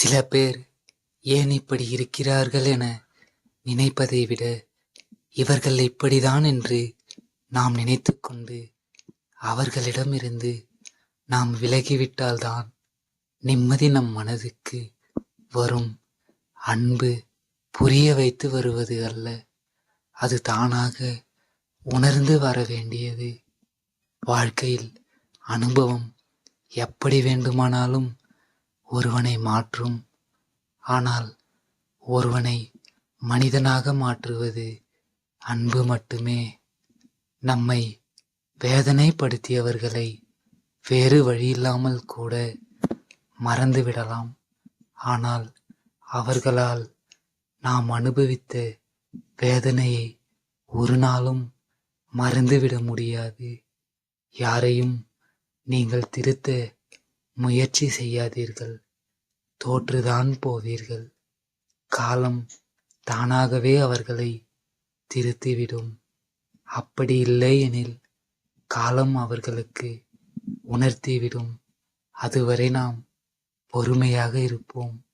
சில பேர் ஏன் இப்படி இருக்கிறார்கள் என நினைப்பதை விட இவர்கள் இப்படிதான் என்று நாம் நினைத்துக்கொண்டு அவர்களிடமிருந்து நாம் விலகிவிட்டால்தான் நிம்மதி நம் மனதுக்கு வரும். அன்பு புரிய வைத்து வருவது அல்ல அது தானாக உணர்ந்து வர வேண்டியது. வாழ்க்கையில் அனுபவம் எப்படி வேண்டுமானாலும் ஒருவனை மாற்றும். ஆனால் ஒருவனை மனிதனாக மாற்றுவது அன்பு மட்டுமே. நம்மை வேதனைப்படுத்தியவர்களை வேறு வழியில்லாமல் கூட மறந்து விடலாம். ஆனால் அவர்களால் நாம் அனுபவித்த வேதனையை ஒரு நாளும் மறந்துவிட முடியாது. யாரையும் நீங்கள் திருத்த முயற்சி செய்யாதீர்கள். தோற்றுதான் போவீர்கள். காலம் தானாகவே அவர்களை திருத்திவிடும். அப்படி இல்லை எனில் காலம் அவர்களுக்கு உணர்த்திவிடும். அதுவரை நாம் பொறுமையாக இருப்போம்.